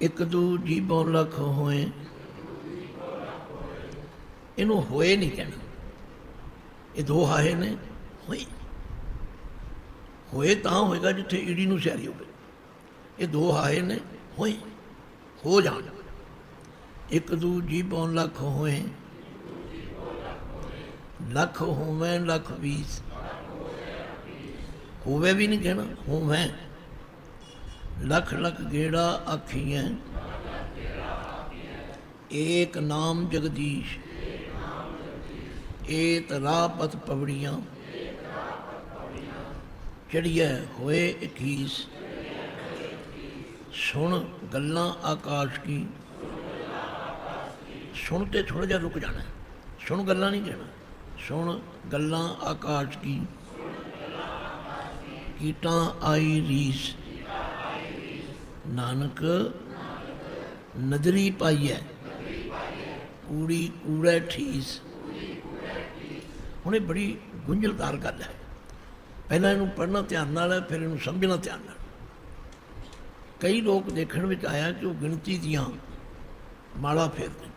ਇੱਕ ਦੂ ਜੀਵੋਂ ਲੱਖ ਹੋਏ। ਇਹਨੂੰ ਹੋਏ ਨਹੀਂ ਕਹਿਣਾ। ਇਹ ਦੋ ਹਾਏ ਨੇ, ਹੋਏ। ਹੋਏ ਤਾਂ ਹੋਏਗਾ ਜਿੱਥੇ ਈੜੀ ਨੂੰ ਸ਼ਹਿਰੀ ਹੋਵੇ। ਇਹ ਦੋ ਹਾਏ ਨੇ, ਹੋਏ। ਹੋ ਜਾਣ। ਇੱਕ ਦੂ ਜੀਵੋਂ ਲੱਖ ਹੋਏ। ਲੱਖ ਹੋਵੇ, ਲੱਖ ਵੀਸ ਹੋਵੇ ਵੀ ਨਹੀਂ ਕਹਿਣਾ, ਹੋਵੇ। ਲੱਖ ਲੱਖ ਗੇੜਾ ਆਖੀਆਂ ਏਕ ਨਾਮ ਜਗਦੀਸ਼। ਏਤ ਰਾਹਪਤ ਪਵੜੀਆਂ। ਚੜੀਐ ਹੋਏ 21 ਸੁਣ ਗੱਲਾਂ ਆਕਾਸ਼ ਕੀ। ਸੁਣ ਤੇ ਥੋੜਾ ਜਿਹਾ ਰੁਕ ਜਾਣਾ। ਸੁਣ ਗੱਲਾਂ ਨਹੀਂ ਕਹਿਣਾ। ਸੁਣ ਗੱਲਾਂ ਆਕਾਸ਼ ਕੀ। ਕੀਟਾਂ ਆਈ ਰੀਸ। ਨਾਨਕ ਨਦਰੀ ਪਾਈਐ, ਕੂੜੀ ਕੂੜੇ ਠੀਸ। ਹੁਣ ਇਹ ਬੜੀ ਗੁੰਝਲਦਾਰ ਗੱਲ ਹੈ। ਪਹਿਲਾਂ ਇਹਨੂੰ ਪੜ੍ਹਨਾ ਧਿਆਨ ਨਾਲ ਹੈ, ਫਿਰ ਇਹਨੂੰ ਸਮਝਣਾ ਧਿਆਨ ਨਾਲ। ਕਈ ਲੋਕ ਦੇਖਣ ਵਿੱਚ ਆਇਆ ਕਿ ਉਹ ਗਿਣਤੀ ਦੀਆਂ ਮਾਲਾ ਫੇਰਦੇ ਨੇ।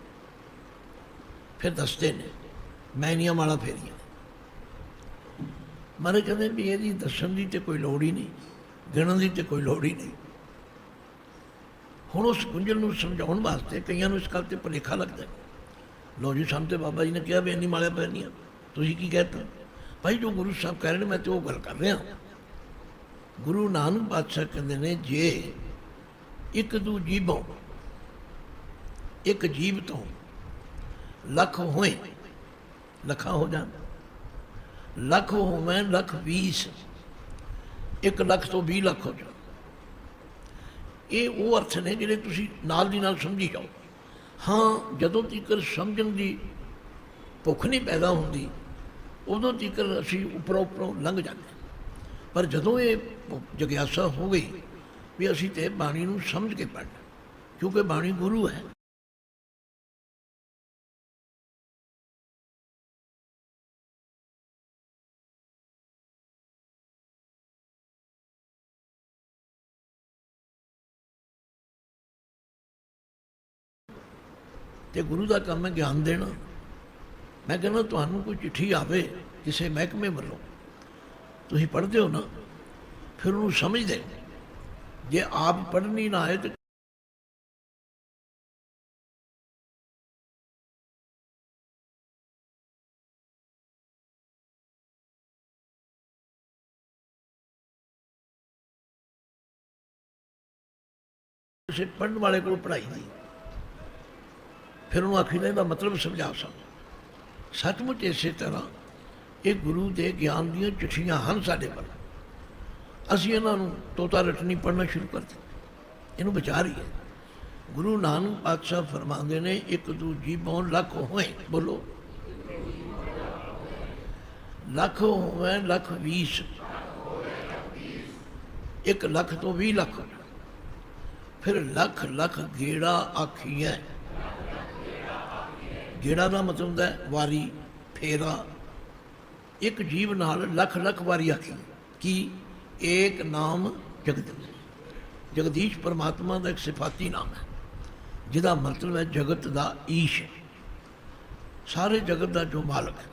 ਫਿਰ ਦੱਸਦੇ ਨੇ, ਮੈਂ ਇੰਨੀਆਂ ਮਾਲਾ ਫੇਰੀਆਂ ਮਾਰੇ ਕਹਿੰਦੇ ਵੀ ਇਹਦੀ ਦੱਸਣ ਦੀ ਤੇ ਕੋਈ ਲੋੜ ਹੀ ਨਹੀਂ, ਗਿਣਨ ਦੀ ਤੇ ਕੋਈ ਲੋੜ ਹੀ ਨਹੀਂ। ਹੁਣ ਉਸ ਗੁੰਝਲ ਨੂੰ ਸਮਝਾਉਣ ਵਾਸਤੇ ਕਈਆਂ ਨੂੰ ਇਸ ਗੱਲ ਤੇ ਭੁਲੇਖਾ ਲੱਗਦਾ ਲੋ ਜੀ ਸਾਨੂੰ ਤੇ ਬਾਬਾ ਜੀ ਨੇ ਕਿਹਾ ਵੀ ਇੰਨੀ ਮਾਲਾ ਪੈਣੀਆਂ ਤੁਸੀਂ ਕੀ ਕਹਤਾ? ਭਾਈ, ਜੋ ਗੁਰੂ ਸਾਹਿਬ ਕਹਿ ਰਹੇ ਨੇ, ਮੈਂ ਤੇ ਉਹ ਗੱਲ ਕਰ ਰਿਹਾ। ਗੁਰੂ ਨਾਨਕ ਪਾਤਸ਼ਾਹ ਕਹਿੰਦੇ ਨੇ, ਜੇ ਇੱਕ ਦੂ ਜੀਵੋਂ ਇੱਕ ਜੀਵ ਤੋਂ ਲੱਖ ਹੋਏ, ਲੱਖਾਂ ਹੋ ਜਾਣ। ਲੱਖ ਹੋਵੇਂ, ਲੱਖ 20 ਇੱਕ ਲੱਖ ਤੋਂ 20 ਲੱਖ ਹੋ ਜਾਣ। ਇਹ ਉਹ ਅਰਥ ਨੇ ਜਿਹੜੇ ਤੁਸੀਂ ਨਾਲ ਦੀ ਨਾਲ ਸਮਝੀ ਜਾਓ ਹਾਂ, ਜਦੋਂ ਤੀਕਰ ਸਮਝਣ ਦੀ ਭੁੱਖ ਨਹੀਂ ਪੈਦਾ ਹੁੰਦੀ, ਉਦੋਂ ਤੀਕਰ ਅਸੀਂ ਉੱਪਰੋਂ ਉੱਪਰੋਂ ਲੰਘ ਜਾਂਦੇ ਹਾਂ। ਪਰ ਜਦੋਂ ਇਹ ਜਗਿਆਸਾ ਹੋ ਗਈ ਵੀ ਅਸੀਂ ਤੇ ਬਾਣੀ ਨੂੰ ਸਮਝ ਕੇ ਪੜ੍ਹਨਾ, ਕਿਉਂਕਿ ਬਾਣੀ ਗੁਰੂ ਹੈ ਤੇ ਗੁਰੂ ਦਾ ਕੰਮ ਹੈ ਗਿਆਨ ਦੇਣਾ। ਮੈਂ ਕਹਿੰਦਾ ਤੁਹਾਨੂੰ ਕੋਈ ਚਿੱਠੀ ਆਵੇ ਕਿਸੇ ਮਹਿਕਮੇ ਵੱਲੋਂ, ਤੁਸੀਂ ਪੜ੍ਹਦੇ ਹੋ ਨਾ, ਫਿਰ ਉਹਨੂੰ ਸਮਝਦੇ ਜੇ ਆਪ ਪੜ੍ਹਨੀ ਨਾ ਆਏ ਤੇ ਕਿਸੇ ਪੜ੍ਹਨ ਵਾਲੇ ਕੋਲ ਪੜ੍ਹਾਈ ਨਹੀਂ ਫਿਰ ਉਹਨੂੰ ਆਖੀ ਦਾ ਇਹਦਾ ਮਤਲਬ ਸਮਝਾ ਸਕ ਸੱਚਮੁੱਚ ਇਸੇ ਤਰ੍ਹਾਂ ਇਹ ਗੁਰੂ ਦੇ ਗਿਆਨ ਦੀਆਂ ਚਿੱਠੀਆਂ ਹਨ ਸਾਡੇ ਕੋਲ ਅਸੀਂ ਇਹਨਾਂ ਨੂੰ ਤੋਤਾ ਰਟਨੀ ਪੜ੍ਹਨਾ ਸ਼ੁਰੂ ਕਰ ਦਿੱਤਾ। ਇਹਨੂੰ ਵਿਚਾਰ ਹੀ ਹੈ। ਗੁਰੂ ਨਾਨਕ ਪਾਤਸ਼ਾਹ ਫਰਮਾਉਂਦੇ ਨੇ, ਇੱਕ ਦੂਜੀ ਜੀਵੋਂ ਲੱਖ ਹੋਏ, ਬੋਲੋ। ਲੱਖ ਹੋਵੇ, ਲੱਖ 20 ਇੱਕ ਲੱਖ ਤੋਂ 20 ਲੱਖ। ਫਿਰ ਲੱਖ ਲੱਖ ਗੇੜਾ ਆਖੀਐ। ਗੇੜਾ ਦਾ ਮਤਲਬ ਹੁੰਦਾ ਹੈ ਵਾਰੀ ਫੇਰਾ। ਇੱਕ ਜੀਵ ਨਾਲ ਲੱਖ ਲੱਖ ਵਾਰੀ ਆਖੀ, ਕੀ ਏਕ ਨਾਮ ਜਗਤ ਜਗਦੀਸ਼ ਪਰਮਾਤਮਾ ਦਾ ਇੱਕ ਸਿਫਾਤੀ ਨਾਮ ਹੈ, ਜਿਹਦਾ ਮਤਲਬ ਹੈ ਜਗਤ ਦਾ ਈਸ਼। ਸਾਰੇ ਜਗਤ ਦਾ ਜੋ ਮਾਲਕ ਹੈ।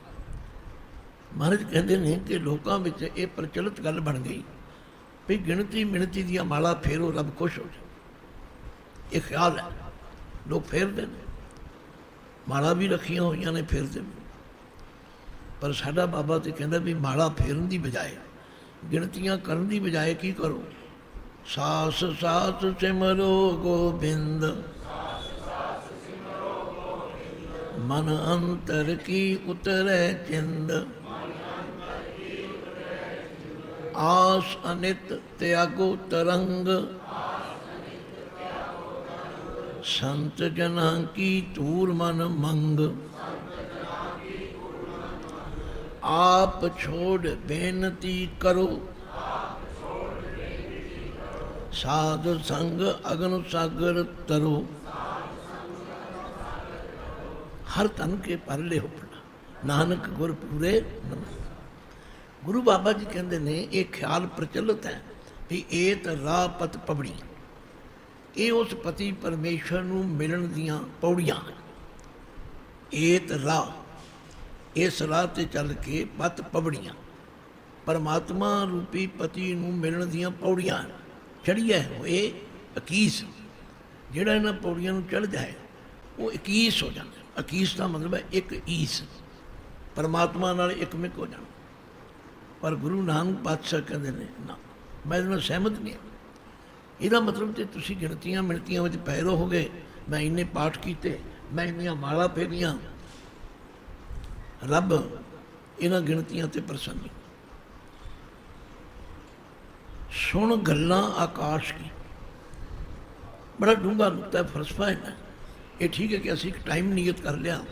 ਮਹਾਰਾਜ ਕਹਿੰਦੇ ਨੇ ਕਿ ਲੋਕਾਂ ਵਿੱਚ ਇਹ ਪ੍ਰਚਲਿਤ ਗੱਲ ਬਣ ਗਈ, ਵੀ ਗਿਣਤੀ ਮਿਣਤੀ ਦੀਆਂ ਮਾਲਾ ਫੇਰੋ, ਰੱਬ ਖੁਸ਼ ਹੋ ਜਾਏ। ਇਹ ਖਿਆਲ ਹੈ, ਲੋਕ ਫੇਰਦੇ ਨੇ। ਮਾਲਾ ਵੀ ਰੱਖੀਆਂ ਹੋਈਆਂ ਨੇ ਫੇਰਦੇ ਨੇ ਪਰ ਸਾਡਾ ਬਾਬਾ ਤੇ ਕਹਿੰਦਾ ਵੀ ਮਾਲਾ ਫੇਰਨ ਦੀ ਬਜਾਏ ਗਿਣਤੀਆਂ ਕਰਨ ਦੀ ਬਜਾਏ ਕੀ ਕਰੋ ਸਾਸ ਸਾਸ ਸਿਮਰੋ ਗੋਬਿੰਦ ਮਨ ਅੰਤਰ ਕੀ ਉਤਰੈ ਚਿੰਦ ਆਸ ਅਨਿਤ ਤਿਆਗੋ ਤਰੰਗ ਸੰਤ ਜਨਾਂ ਕੀ ਧੂਰ ਮਨ ਮੰਗ। ਆਪ ਛੋੜ ਬੇਨਤੀ ਕਰੋ। ਸਾਧ ਸੰਗ ਅਗਨ ਸਾਗਰ ਤਰੋ। ਹਰ ਤਨ ਕੇ ਪਰਲੇ ਹੋਪਣਾ ਨਾਨਕ ਗੁਰ ਪੂਰੇ ਗੁਰੂ ਬਾਬਾ ਜੀ ਕਹਿੰਦੇ ਨੇ, ਇਹ ਖਿਆਲ ਪ੍ਰਚਲਿਤ ਹੈ ਵੀ ਏਤ ਰਾਹ ਪਤ ਪਬੜੀ ਇਹ ਉਸ ਪਤੀ ਪਰਮੇਸ਼ਰ ਨੂੰ ਮਿਲਣ ਦੀਆਂ ਪੌੜੀਆਂ ਹਨ। ਏਤ ਰਾਹ, ਇਸ ਰਾਹ ਤੇ ਚੱਲ ਕੇ ਪਤ ਪਵੜੀਆਂ, ਪਰਮਾਤਮਾ ਰੂਪੀ ਪਤੀ ਨੂੰ ਮਿਲਣ ਦੀਆਂ ਪੌੜੀਆਂ ਚੜੀਐ ਹੋਏ 21 ਜਿਹੜਾ ਇਹਨਾਂ ਪੌੜੀਆਂ ਨੂੰ ਚੜ ਜਾਏ, ਉਹ 21 ਹੋ ਜਾਂਦਾ। 21 ਦਾ ਮਤਲਬ ਹੈ ਇੱਕ ਈਸ। ਪਰਮਾਤਮਾ ਨਾਲ ਇੱਕਮਿਕ ਹੋ ਜਾਣਾ। ਪਰ ਗੁਰੂ ਨਾਨਕ ਪਾਤਸ਼ਾਹ ਕਹਿੰਦੇ ਨੇ, ਨਾ, ਮੈਂ ਇਹਦੇ ਨਾਲ ਸਹਿਮਤ ਨਹੀਂ ਹਾਂ। ਇਹਦਾ ਮਤਲਬ ਤੇ ਤੁਸੀਂ ਗਿਣਤੀਆਂ ਮਿਣਤੀਆਂ ਵਿੱਚ ਪੈ ਰਹੋਗੇ, ਮੈਂ ਇੰਨੇ ਪਾਠ ਕੀਤੇ, ਮੈਂ ਇੰਨੀਆਂ ਮਾਲਾ ਫੇਰੀਆਂ। ਰੱਬ ਇਹਨਾਂ ਗਿਣਤੀਆਂ ਤੇ ਪ੍ਰਸੰਨ ਸੁਣ ਗੱਲਾਂ ਆਕਾਸ਼ ਕੀ। ਬੜਾ ਡੂੰਘਾ ਨੁਕਤਾ ਫਲਸਫਾ ਹੈ। ਨਾ ਇਹ ਠੀਕ ਹੈ ਕਿ ਅਸੀਂ ਇੱਕ ਟਾਈਮ ਨਿਯਤ ਕਰ ਲਿਆ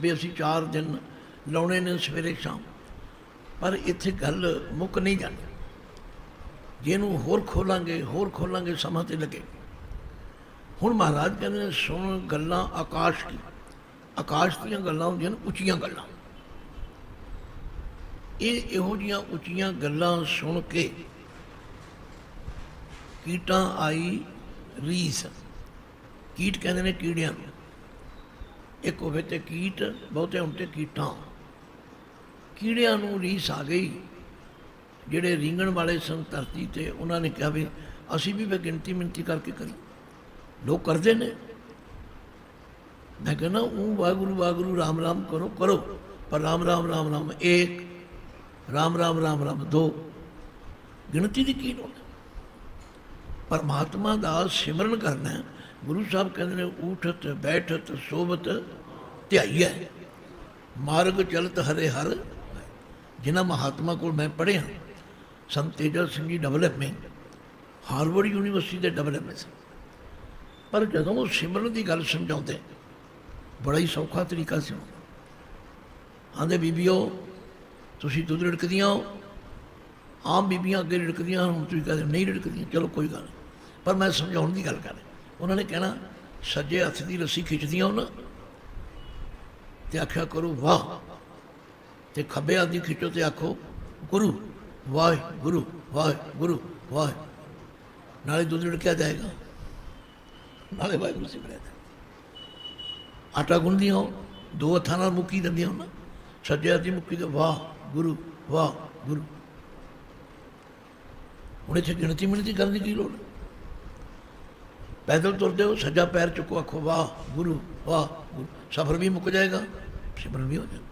ਵੀ ਅਸੀਂ 4 ਦਿਨ ਲਾਉਣੇ ਨੇ ਸਵੇਰੇ ਸ਼ਾਮ। ਪਰ ਇੱਥੇ ਗੱਲ ਮੁੱਕ ਨਹੀਂ ਜਾਂਦੀ। ਜਿਹਨੂੰ ਹੋਰ ਖੋਲਾਂਗੇ ਹੋਰ ਖੋਲਾਂਗੇ, ਸਮਾਂ ਤੇ ਲੱਗੇ ਹੁਣ ਮਹਾਰਾਜ ਕਹਿੰਦੇ ਨੇ, ਸੁਣ ਗੱਲਾਂ ਆਕਾਸ਼ ਕੀ ਆਕਾਸ਼ ਦੀਆਂ ਗੱਲਾਂ ਹੁੰਦੀਆਂ ਨੇ, ਉੱਚੀਆਂ ਗੱਲਾਂ। ਇਹ ਇਹੋ ਜੀਆਂ ਉੱਚੀਆਂ ਗੱਲਾਂ ਸੁਣ ਕੇ ਕੀਟਾਂ ਆਈ ਰੀਸ। ਕੀਟ ਕਹਿੰਦੇ ਨੇ ਕੀੜਿਆਂ ਨੂੰ। ਇੱਕ ਹੋਵੇ ਤੇ ਕੀਟ, ਬਹੁਤੇ ਹੁਣ ਤੇ ਕੀਟਾਂ। ਕੀੜਿਆਂ ਨੂੰ ਰੀਸ ਆ ਗਈ। ਜਿਹੜੇ ਰੀਂਗਣ ਵਾਲੇ ਸਨ ਧਰਤੀ ਤੇ, ਉਹਨਾਂ ਨੇ ਕਿਹਾ ਵੀ ਅਸੀਂ ਵੀ ਵੇ ਗਿਣਤੀ ਮਿੰਤੀ ਕਰਕੇ ਕਰੀ ਲੋਕ ਕਰਦੇ ਨੇ। ਮੈਂ ਕਹਿੰਦਾ ਉਹ ਵਾਹਿਗੁਰੂ ਵਾਹਿਗੁਰੂ, ਰਾਮ ਰਾਮ ਕਰੋ ਕਰੋ। ਪਰ ਰਾਮ ਰਾਮ ਰਾਮ ਰਾਮ, ਇੱਕ, ਰਾਮ ਰਾਮ ਰਾਮ ਰਾਮ, ਦੋ, ਗਿਣਤੀ ਦੀ ਕੀ ਲੋੜ ਹੈ? ਪਰਮਾਤਮਾ ਦਾ ਸਿਮਰਨ ਕਰਨਾ ਗੁਰੂ ਸਾਹਿਬ ਕਹਿੰਦੇ ਨੇ, ਉਠਤ, ਬੈਠਤ ਸੋਬਤ ਧਿਆਈਐ ਮਾਰਗ ਚਲਤ ਹਰੇ ਹਰ। ਜਿਨ੍ਹਾਂ ਮਹਾਤਮਾ ਕੋਲ ਮੈਂ ਪੜ੍ਹਿਆ Sant Teja Singh ji double Harvard university ਦੇ ਡਬਲ ਪਰ ਜਦੋਂ ਉਹ ਸਿਮਰਨ ਦੀ ਗੱਲ ਸਮਝਾਉਂਦੇ, ਬੜਾ ਹੀ ਸੌਖਾ ਤਰੀਕਾ ਸੀ ਆਂਦੇ ਬੀਬੀਓ, ਤੁਸੀਂ ਦੁੱਧ ਰਿੜਕਦੀਆਂ ਹੋ। ਆਮ ਬੀਬੀਆਂ ਅੱਗੇ ਰਿੜਕਦੀਆਂ ਹੁਣ ਤੁਸੀਂ ਕਹਿੰਦੇ ਨਹੀਂ ਰਿੜਕਦੀਆਂ, ਚਲੋ ਕੋਈ ਗੱਲ ਨਹੀਂ। ਪਰ ਮੈਂ ਸਮਝਾਉਣ ਦੀ ਗੱਲ ਕਰ ਉਹਨਾਂ ਨੇ ਕਹਿਣਾ, ਸੱਜੇ ਹੱਥ ਦੀ ਰੱਸੀ ਖਿੱਚਦੀਆਂ ਹੋ ਨਾ, ਤੇ ਆਖਿਆ ਕਰੋ, ਵਾਹ, ਤੇ ਖੱਬੇ ਹੱਥ ਦੀ ਖਿੱਚੋ ਤੇ ਆਖੋ, ਗੁਰੂ ਵਾਹ ਗੁਰੂ ਵਾਹਿ। ਗੁਰੂ ਵਾਹ ਨਾਲੇ ਦੁੱਧ ਰਿੜਕਿਆ ਜਾਏਗਾ ਨਾਲੇ ਵਾਹਿਗੁਰੂ ਸਿਮਰਿਆ ਜਾਏਗਾ ਆਟਾ ਗੁੰਨਦੀਆਂ ਹੋ ਦੋ ਹੱਥਾਂ ਨਾਲ ਮੁੱਕੀ ਦਿੰਦੀਆਂ ਹੋ ਨਾ ਸੱਜੇ ਹੱਥ ਮੁੱਕੀ ਤੇ ਵਾਹ ਗੁਰੂ ਵਾਹ ਗੁਰੂ ਹੁਣ ਇੱਥੇ ਗਿਣਤੀ ਮਿਣਤੀ ਕਰਨ ਦੀ ਕੀ ਲੋੜ ਪੈਦਲ ਤੁਰਦੇ ਹੋ, ਸੱਜਾ ਪੈਰ ਚੁੱਕੋ, ਆਖੋ ਵਾਹ ਗੁਰੂ ਵਾਹ ਗੁਰੂ ਸਫਰ ਵੀ ਮੁੱਕ ਜਾਏਗਾ, ਸਿਮਰਨ ਵੀ ਹੋ ਜਾਏਗਾ।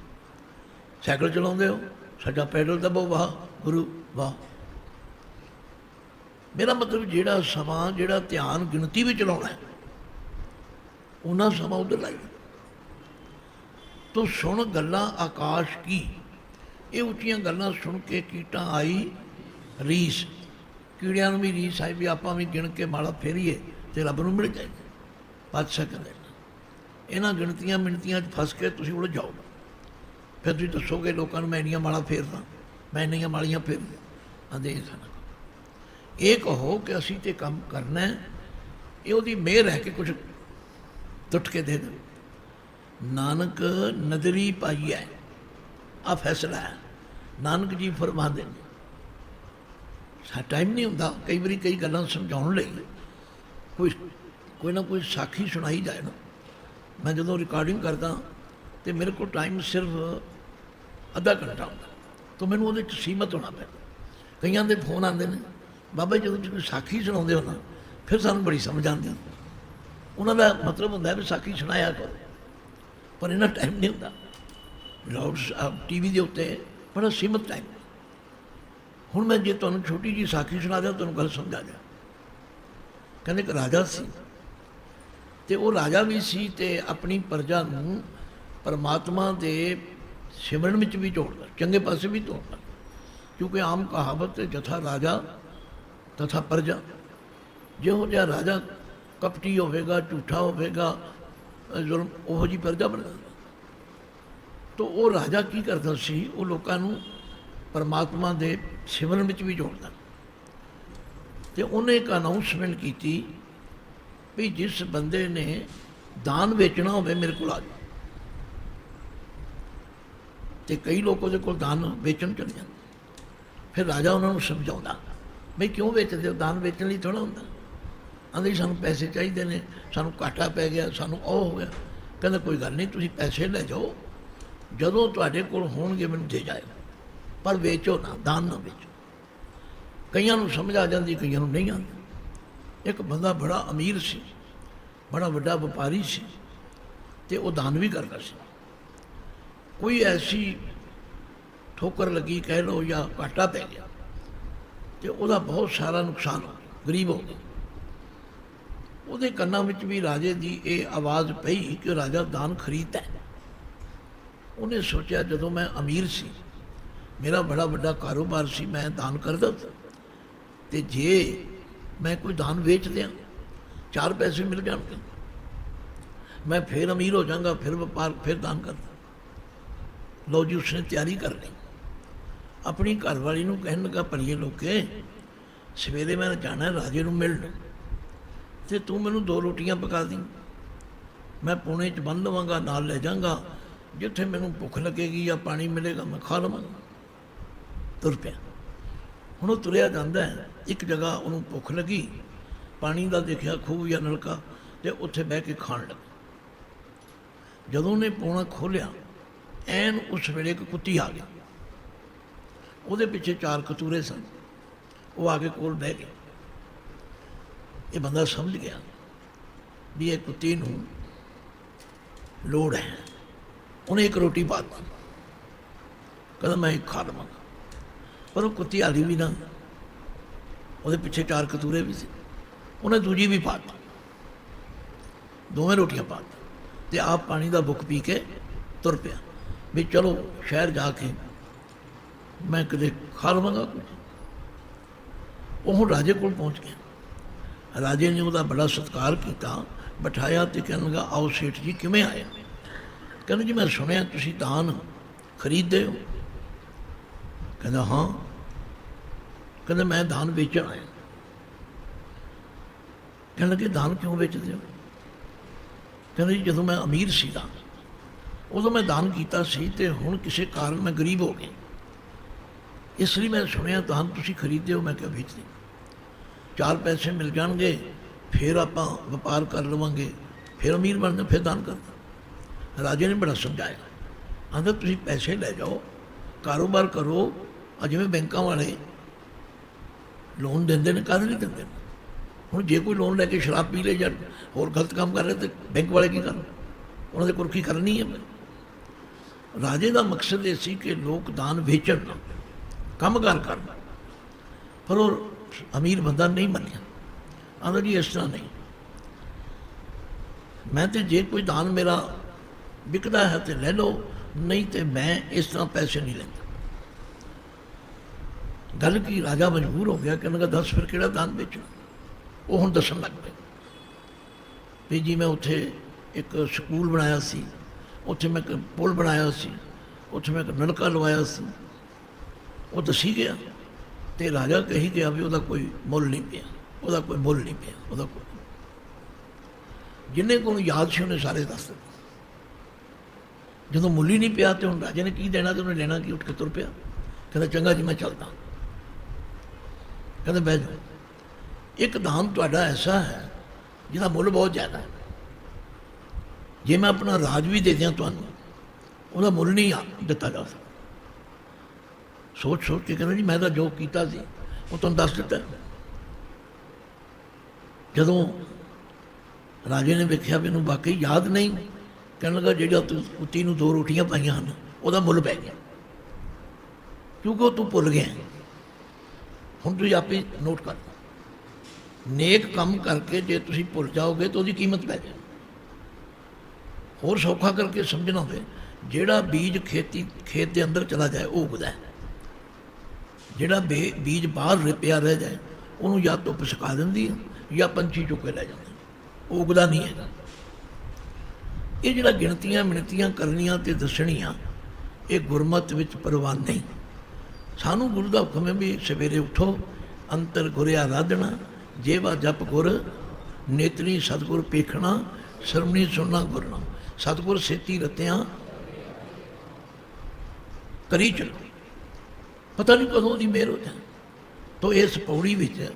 ਸਾਈਕਲ ਚਲਾਉਂਦੇ ਹੋ, ਸੱਜਾ ਪੈਡਲ ਦਬੋ ਵਾਹ। ਗੁਰੂ, ਵਾਹ। ਮੇਰਾ ਮਤਲਬ ਜਿਹੜਾ ਸਮਾਂ, ਜਿਹੜਾ ਧਿਆਨ ਗਿਣਤੀ ਵਿੱਚ ਲਾਉਣਾ ਹੈ, ਉਹਨਾਂ ਸਮਾਂ ਉਧਰ ਲਾਈ। ਤੂੰ ਸੁਣ ਗੱਲਾਂ ਆਕਾਸ਼ ਕੀ। ਇਹ ਉੱਚੀਆਂ ਗੱਲਾਂ ਸੁਣ ਕੇ ਕੀਟਾਂ ਆਈ, ਰੀਸ। ਕੀੜਿਆਂ ਨੂੰ ਵੀ ਰੀਸ ਆਈ ਵੀ ਆਪਾਂ ਵੀ ਗਿਣ ਕੇ ਮਾਲਾ ਫੇਰੀਏ ਤੇ ਰੱਬ ਨੂੰ ਮਿਲ ਜਾਏ। ਬਚ ਕਹਿੰਦੇ ਇਹਨਾਂ ਗਿਣਤੀਆਂ ਮਿਣਤੀਆਂ 'ਚ ਫਸ ਕੇ ਤੁਸੀਂ ਉਲਝ ਜਾਓ। ਫਿਰ ਤੁਸੀਂ ਦੱਸੋਗੇ ਲੋਕਾਂ ਨੂੰ ਮੈਂ ਇੰਨੀਆਂ ਮਾਲਾ ਫੇਰਦਾ। ਮੈਂ ਇੰਨੀਆਂ ਮਾਲੀਆਂ ਫੇਰਦਾ ਆਂਦੇ ਇਹ ਕਹੋ ਕਿ ਅਸੀਂ ਤੇ ਕੰਮ ਕਰਨਾ ਹੈ, ਇਹ ਉਹਦੀ ਮਿਹਰ ਹੈ ਕਿ ਕੁਝ ਟੁੱਟ ਕੇ ਦੇ ਦੇ ਨਾਨਕ ਨਦਰੀ ਪਾਈ ਹੈ, ਆ ਫੈਸਲਾ ਹੈ। ਨਾਨਕ ਜੀ ਫਰਮਾਉਂਦੇ ਨੇ ਸਾ ਟਾਈਮ ਨਹੀਂ ਹੁੰਦਾ, ਕਈ ਵਾਰੀ ਕਈ ਗੱਲਾਂ ਸਮਝਾਉਣ ਲਈ ਕੋਈ ਕੋਈ ਨਾ ਕੋਈ ਸਾਖੀ ਸੁਣਾਈ ਜਾਏ ਨਾ। ਮੈਂ ਜਦੋਂ ਰਿਕਾਰਡਿੰਗ ਕਰਦਾ ਤੇ ਮੇਰੇ ਕੋਲ ਟਾਈਮ ਸਿਰਫ ਅੱਧਾ ਘੰਟਾ ਹੁੰਦਾ। ਤਾਂ ਮੈਨੂੰ ਉਹਦੇ 'ਚ ਸੀਮਤ ਹੋਣਾ ਪੈਂਦਾ। ਕਈਆਂ ਦੇ ਫੋਨ ਆਉਂਦੇ ਨੇ, ਬਾਬਾ ਜੀ ਜਦੋਂ ਕੋਈ ਸਾਖੀ ਸੁਣਾਉਂਦੇ ਹੋ ਨਾ, ਫਿਰ ਸਾਨੂੰ ਬੜੀ ਸਮਝ ਆਉਂਦੀ ਹੈ। ਉਹਨਾਂ ਦਾ ਮਤਲਬ ਹੁੰਦਾ ਵੀ ਸਾਖੀ ਸੁਣਾਇਆ ਕਰੋ, ਪਰ ਇਹਨਾਂ ਟਾਈਮ ਨਹੀਂ ਹੁੰਦਾ। ਲਾਊਡ ਟੀਵੀ ਦੇ ਉੱਤੇ ਬੜਾ ਸੀਮਤ ਟਾਈਮ ਹੁਣ ਮੈਂ ਜੇ ਤੁਹਾਨੂੰ ਛੋਟੀ ਜੀ ਸਾਖੀ ਸੁਣਾ ਦਿਆਂ, ਤੁਹਾਨੂੰ ਗੱਲ ਸਮਝਾ ਜਾ ਕਹਿੰਦੇ ਇੱਕ ਰਾਜਾ ਸੀ ਤੇ ਉਹ ਰਾਜਾ ਵੀ ਸੀ ਤੇ ਆਪਣੀ ਪ੍ਰਜਾ ਨੂੰ ਪਰਮਾਤਮਾ ਦੇ ਸਿਮਰਨ ਵਿੱਚ ਵੀ ਜੋੜਦਾ ਚੰਗੇ ਪਾਸੇ ਵੀ ਤੋੜਦਾ ਕਿਉਂਕਿ ਆਮ ਕਹਾਵਤ ਹੈ ਜਥਾ ਰਾਜਾ, ਤਥਾ ਪ੍ਰਜਾ। ਜਿਹੋ ਜਿਹਾ ਰਾਜਾ ਕਪਟੀ ਹੋਵੇਗਾ, ਝੂਠਾ ਹੋਵੇਗਾ ਜ਼ੁਲਮ ਉਹੋ ਜੀ ਪ੍ਰਜਾ ਬਣ ਜਾਂਦਾ। ਤੋ ਉਹ ਰਾਜਾ ਕੀ ਕਰਦਾ ਸੀ? ਉਹ ਲੋਕਾਂ ਨੂੰ ਪਰਮਾਤਮਾ ਦੇ ਸਿਮਰਨ ਵਿੱਚ ਵੀ ਜੋੜਦਾ ਤੇ ਉਹਨੇ ਇੱਕ ਅਨਾਉਂਸਮੈਂਟ ਕੀਤੀ ਵੀ ਜਿਸ ਬੰਦੇ ਨੇ ਦਾਨ ਵੇਚਣਾ ਹੋਵੇ ਮੇਰੇ ਕੋਲ ਆ ਜਾਓ। ਤੇ ਕਈ ਲੋਕ ਉਹਦੇ ਕੋਲ ਦਾਨ ਵੇਚਣ ਚਲੇ ਜਾਂਦੇ ਫਿਰ ਰਾਜਾ ਉਹਨਾਂ ਨੂੰ ਸਮਝਾਉਂਦਾ, ਬਈ ਕਿਉਂ ਵੇਚਦੇ ਹੋ? ਦਾਨ ਵੇਚਣ ਲਈ ਥੋੜਾ ਹੁੰਦਾ। ਆਂਦੇ ਸਾਨੂੰ ਪੈਸੇ ਚਾਹੀਦੇ ਨੇ, ਸਾਨੂੰ ਘਾਟਾ ਪੈ ਗਿਆ, ਸਾਨੂੰ ਉਹ ਹੋ ਗਿਆ। ਕਹਿੰਦਾ, ਕੋਈ ਗੱਲ ਨਹੀਂ, ਤੁਸੀਂ ਪੈਸੇ ਲੈ ਜਾਓ। ਜਦੋਂ ਤੁਹਾਡੇ ਕੋਲ ਹੋਣਗੇ, ਮੈਨੂੰ ਦੇ ਜਾਇਓ। ਪਰ ਵੇਚੋ ਨਾ, ਦਾਨ ਨਾ ਵੇਚੋ। ਕਈਆਂ ਨੂੰ ਸਮਝ ਆ ਜਾਂਦੀ, ਕਈਆਂ ਨੂੰ ਨਹੀਂ ਆਉਂਦੀ। ਇੱਕ ਬੰਦਾ ਬੜਾ ਅਮੀਰ ਸੀ, ਬੜਾ ਵੱਡਾ ਵਪਾਰੀ ਸੀ ਤੇ ਉਹ ਦਾਨ ਵੀ ਕਰਦਾ ਸੀ। ਕੋਈ ਐਸੀ ਠੋਕਰ ਲੱਗੀ, ਕਹਿ ਲਓ ਜਾਂ ਘਾਟਾ ਪੈ ਗਿਆ, ਤੇ ਉਹਦਾ ਬਹੁਤ ਸਾਰਾ ਨੁਕਸਾਨ ਹੋ ਗਿਆ, ਗਰੀਬ ਹੋ ਗਿਆ ਉਹਦੇ ਕੰਨਾਂ ਵਿੱਚ ਵੀ ਰਾਜੇ ਦੀ ਇਹ ਆਵਾਜ਼ ਪਈ ਕਿ ਰਾਜਾ ਦਾਨ ਖਰੀਦਦਾ ਉਹਨੇ ਸੋਚਿਆ, ਜਦੋਂ ਮੈਂ ਅਮੀਰ ਸੀ, ਮੇਰਾ ਬੜਾ ਵੱਡਾ ਕਾਰੋਬਾਰ ਸੀ, ਮੈਂ ਦਾਨ ਕਰਦਾ ਸੀ, ਤੇ ਜੇ ਮੈਂ ਕੋਈ ਦਾਨ ਵੇਚ ਦਿਆਂ, ਚਾਰ ਪੈਸੇ ਮਿਲ ਜਾਣਗੇ। ਮੈਂ ਫਿਰ ਅਮੀਰ ਹੋ ਜਾਵਾਂਗਾ, ਫਿਰ ਵਪਾਰ, ਫਿਰ ਦਾਨ ਕਰਦਾ। ਲਓ ਜੀ, ਉਸਨੇ ਤਿਆਰੀ ਕਰ ਲਈ। ਆਪਣੀ ਘਰਵਾਲੀ ਨੂੰ ਕਹਿਣ ਲੱਗਾ, ਭਲੀਏ ਲੋਕੇ, ਸਵੇਰੇ ਮੈਂ ਜਾਣਾ, ਰਾਜੇ ਨੂੰ ਮਿਲਣ। ਤੇ ਤੂੰ ਮੈਨੂੰ ਦੋ ਰੋਟੀਆਂ ਪਕਾ ਦੀ। ਮੈਂ ਪੁਣੇ ਚ ਬੰਨ ਲਵਾਂਗਾ ਨਾਲ ਲੈ ਜਾਵਾਂਗਾ। ਜਿੱਥੇ ਮੈਨੂੰ ਭੁੱਖ ਲੱਗੇਗੀ ਜਾਂ ਪਾਣੀ ਮਿਲੇਗਾ, ਮੈਂ ਖਾ ਲਵਾਂਗਾ। ਤੁਰ ਪਿਆ। ਹੁਣ ਉਹ ਤੁਰਿਆ ਜਾਂਦਾ ਹੈ। ਇੱਕ ਜਗ੍ਹਾ ਉਹਨੂੰ ਭੁੱਖ ਲੱਗੀ। ਪਾਣੀ ਦਾ ਦੇਖਿਆ ਖੂਹ ਜਾਂ ਨਲਕਾ ਤੇ ਉੱਥੇ ਬਹਿ ਕੇ ਖਾਣ ਲੱਗਾ। ਜਦੋਂ ਉਹਨੇ ਪੋਣਾ ਖੋਲਿਆ ਐਨ ਉਸ ਵੇਲੇ ਇੱਕ ਕੁੱਤੀ ਆ ਗਈ। ਉਹਦੇ ਪਿੱਛੇ ਚਾਰ ਕਤੂਰੇ ਸਨ। ਉਹ ਆ ਕੇ ਕੋਲ ਬਹਿ ਗਿਆ ਇਹ ਬੰਦਾ ਸਮਝ ਗਿਆ ਵੀ ਇਹ ਕੁੱਤੀ ਨੂੰ ਲੋੜ ਹੈ। ਉਹਨੇ ਇੱਕ ਰੋਟੀ ਪਾ ਦਿੱਤੀ। ਕਹਿੰਦਾ, ਮੈਂ ਇੱਕ ਖਾ ਲਵਾਂਗਾ। ਪਰ ਉਹ ਕੁੱਤੀ ਹਾਲੀ ਵੀ ਨਾ। ਉਹਦੇ ਪਿੱਛੇ ਚਾਰ ਕਤੂਰੇ ਵੀ ਸੀ। ਉਹਨੇ ਦੂਜੀ ਵੀ ਪਾ ਦਿੱਤੀ। ਦੋਵੇਂ ਰੋਟੀਆਂ ਪਾ ਦਿੱਤੀਆਂ। ਤੇ ਆਪ ਪਾਣੀ ਦਾ ਬੁੱਕ ਪੀ ਕੇ ਤੁਰ ਪਿਆ। ਵੀ ਚਲੋ ਸ਼ਹਿਰ ਜਾ ਕੇ ਮੈਂ ਕਦੇ ਖਾ ਲਵਾਂਗਾ ਕੁਝ ਉਹ ਹੁਣ ਰਾਜੇ ਕੋਲ ਪਹੁੰਚ ਗਿਆ। ਰਾਜੇ ਨੇ ਉਹਦਾ ਬੜਾ ਸਤਿਕਾਰ ਕੀਤਾ, ਬਿਠਾਇਆ ਤੇ ਕਹਿਣ ਲੱਗਾ, ਆਓ ਸੇਠ ਜੀ, ਕਿਵੇਂ ਆਏ? ਕਹਿੰਦੇ, ਜੀ, ਮੈਂ ਸੁਣਿਆ, ਤੁਸੀਂ ਦਾਨ ਖਰੀਦਦੇ ਹੋ? ਕਹਿੰਦਾ, ਹਾਂ। ਕਹਿੰਦਾ, ਮੈਂ ਦਾਨ ਵੇਚਣ ਆਇਆ। ਕਹਿਣ ਲੱਗੇ, ਦਾਨ ਕਿਉਂ ਵੇਚਦੇ ਹੋ? ਕਹਿੰਦਾ, ਜੀ, ਜਦੋਂ ਮੈਂ ਅਮੀਰ ਸੀਗਾ ਉਦੋਂ ਮੈਂ ਦਾਨ ਕੀਤਾ ਸੀ ਤੇ ਹੁਣ ਕਿਸੇ ਕਾਰਨ ਮੈਂ ਗਰੀਬ ਹੋ ਗਿਆ ਇਸ ਲਈ ਮੈਂ ਸੁਣਿਆ ਦਾਨ ਤੁਸੀਂ ਖਰੀਦਦੇ ਹੋ ਮੈਂ ਕਿਹਾ ਵੇਚਦੇ ਚਾਰ ਪੈਸੇ ਮਿਲ ਜਾਣਗੇ ਫਿਰ ਆਪਾਂ ਵਪਾਰ ਕਰ ਲਵਾਂਗੇ ਫਿਰ ਅਮੀਰ ਬਣਨਾ ਫਿਰ ਦਾਨ ਕਰਨਾ ਰਾਜੇ ਨੇ ਬੜਾ ਸਮਝਾਇਆ ਆਂਦਾ ਤੁਸੀਂ ਪੈਸੇ ਲੈ ਜਾਓ ਕਾਰੋਬਾਰ ਕਰੋ ਆ ਜਿਵੇਂ ਬੈਂਕਾਂ ਵਾਲੇ ਲੋਨ ਦਿੰਦੇ ਨੇ ਕਾਹਦੇ ਨਹੀਂ ਦਿੰਦੇ ਹੁਣ ਜੇ ਕੋਈ ਲੋਨ ਲੈ ਕੇ ਸ਼ਰਾਬ ਪੀ ਲੇ ਜਾਂ ਹੋਰ ਗਲਤ ਕੰਮ ਕਰ ਰਿਹਾ ਤੇ ਬੈਂਕ ਵਾਲੇ ਕੀ ਕਰਨ ਉਹਨਾਂ ਦੇ ਕੋਲ ਕੀ ਕਰਨੀ ਹੈ ਰਾਜੇ ਦਾ ਮਕਸਦ ਇਹ ਸੀ ਕਿ ਲੋਕ ਦਾਨ ਵੇਚਣ। ਨਾ ਕੰਮਕਾਰ ਕਰਨ। ਪਰ ਉਹ ਅਮੀਰ ਬੰਦਾ ਨਹੀਂ ਮੰਨਿਆ। ਆਂਦਾ ਜੀ, ਇਸ ਤਰ੍ਹਾਂ ਨਹੀਂ। ਮੈਂ ਤੇ ਜੇ ਕੋਈ ਦਾਨ ਮੇਰਾ ਵਿਕਦਾ ਹੈ ਤੇ ਲੈ ਲਓ, ਨਹੀਂ ਤੇ ਮੈਂ ਇਸ ਤਰ੍ਹਾਂ ਪੈਸੇ ਨਹੀਂ ਲੈਂਦਾ। ਗੱਲ ਕੀ, ਰਾਜਾ ਮਜਬੂਰ ਹੋ ਗਿਆ ਕਿ ਉਹਨਾਂ ਦਾ ਦੱਸ ਫਿਰ ਕਿਹੜਾ ਦਾਨ ਵੇਚਣਾ? ਉਹ ਹੁਣ ਦੱਸਣ ਲੱਗ ਪਏ ਵੀ ਜੀ, ਮੈਂ ਉੱਥੇ ਇੱਕ ਸਕੂਲ ਬਣਾਇਆ ਸੀ। ਉੱਥੇ ਮੈਂ ਇੱਕ ਪੁਲ ਬਣਾਇਆ ਸੀ। ਉੱਥੇ ਮੈਂ ਇੱਕ ਨਲਕਾ ਲਵਾਇਆ ਸੀ। ਉਹ ਦੱਸੀ ਗਿਆ। ਤੇ ਰਾਜਾ ਕਹੀ ਗਿਆ ਵੀ ਉਹਦਾ ਕੋਈ ਮੁੱਲ ਨਹੀਂ ਪਿਆ। ਉਹਦਾ ਕੋਈ ਮੁੱਲ ਨਹੀਂ ਪਿਆ। ਉਹਦਾ ਕੋਈ ਜਿੰਨੇ ਕੋਲ ਯਾਦ ਸੀ ਉਹਨੇ ਸਾਰੇ ਦੱਸ ਦਿੱਤੇ। ਜਦੋਂ ਮੁੱਲ ਹੀ ਨਹੀਂ ਪਿਆ ਤੇ ਹੁਣ ਰਾਜੇ ਨੇ ਕੀ ਦੇਣਾ ਤੇ ਉਹਨੇ ਲੈਣਾ ਕੀ? ਉੱਠ ਕੇ ਤੁਰ ਪਿਆ। ਕਹਿੰਦਾ, ਚੰਗਾ ਜੀ, ਮੈਂ ਚੱਲਦਾ। ਕਹਿੰਦਾ, ਬਹਿ ਜਾ ਇੱਕ ਦਾਨ ਤੁਹਾਡਾ ਐਸਾ ਹੈ ਜਿਹਦਾ ਮੁੱਲ ਬਹੁਤ ਜ਼ਿਆਦਾ ਹੈ। ਜੇ ਮੈਂ ਆਪਣਾ ਰਾਜ ਵੀ ਦੇ ਦਿਆਂ ਤੁਹਾਨੂੰ, ਉਹਦਾ ਮੁੱਲ ਨਹੀਂ ਆ ਦਿੱਤਾ ਜਾ ਸਕਦਾ। ਸੋਚ ਸੋਚ ਕੇ ਕਹਿੰਦਾ ਜੀ, ਮੈਂ ਤਾਂ ਜੋ ਕੀਤਾ ਸੀ, ਉਹ ਤੁਹਾਨੂੰ ਦੱਸ ਦਿੱਤਾ। ਜਦੋਂ ਰਾਜੇ ਨੇ ਵੇਖਿਆ ਵੀ ਇਹਨੂੰ ਵਾਕਈ ਯਾਦ ਨਹੀਂ, ਕਹਿਣ ਲੱਗਾ ਜਿਹੜਾ ਤੂੰ ਕੁੱਤੀ ਨੂੰ ਦੋ ਰੋਟੀਆਂ ਪਾਈਆਂ ਹਨ, ਉਹਦਾ ਮੁੱਲ ਪੈ ਗਿਆ। ਕਿਉਂਕਿ ਉਹ ਤੂੰ ਭੁੱਲ ਗਿਆ। ਹੁਣ ਤੁਸੀਂ ਆਪੇ ਨੋਟ ਕਰ ਨੇਕ ਕੰਮ ਕਰਕੇ ਜੇ ਤੁਸੀਂ ਭੁੱਲ ਜਾਓਗੇ ਤਾਂ ਉਹਦੀ ਕੀਮਤ ਪੈ ਜਾਏ ਹੋਰ ਸੌਖਾ ਕਰਕੇ ਸਮਝਣਾ ਹੋਵੇ ਜਿਹੜਾ ਬੀਜ ਖੇਤੀ, ਖੇਤ ਦੇ ਅੰਦਰ ਚਲਾ ਜਾਏ, ਉਹ ਉਗਦਾ ਹੈ। ਜਿਹੜਾ ਬੇ- ਬੀਜ ਬਾਹਰ ਰ- ਪਿਆ ਰਹਿ ਜਾਏ, ਉਹਨੂੰ ਜਾਂ ਧੁੱਪ ਸੁਕਾ ਦਿੰਦੀ ਹੈ, ਜਾਂ ਪੰਛੀ ਚੁੱਕ ਕੇ ਲੈ ਜਾਂਦੇ ਉਹ ਉਗਦਾ ਨਹੀਂ ਹੈਗਾ ਇਹ ਜਿਹੜਾ ਗਿਣਤੀਆਂ ਮਿਣਤੀਆਂ ਕਰਨੀਆਂ ਤੇ ਦੱਸਣੀਆਂ, ਇਹ ਗੁਰਮਤ ਵਿੱਚ ਪ੍ਰਵਾਨ ਨਹੀਂ। ਸਾਨੂੰ ਗੁਰੂ ਦਾ ਹੁਕਮ ਹੈ ਵੀ ਸਵੇਰੇ ਉਠੋ, ਅੰਤਰ ਗੁਰਿਆ ਰਾਧਣਾ ਜੇਵਾ ਜਪ ਗੁਰ, ਨੇਤਰੀ ਸਤਗੁਰ ਪੇਖਣਾ ਸਰਮਣੀ ਸੁਣਨਾ ਗੁਰਨਾ ਸਤਿਗੁਰ ਸੇਤੀ ਰਤਿਆਂ ਕਰੀ ਚਲੋ। ਪਤਾ ਨਹੀਂ ਕਦੋਂ ਦੀ ਮਿਹਰ ਹੋ ਜਾਏ ਤੋ ਇਸ ਪੌੜੀ ਵਿੱਚ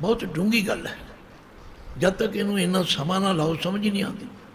ਬਹੁਤ ਡੂੰਗੀ ਗੱਲ ਹੈ। ਜਦ ਤੱਕ ਇਹਨੂੰ ਇੰਨਾ ਸਮਾਂ ਨਾ ਲਾਓ, ਸਮਝ ਨਹੀਂ ਆਉਂਦੀ।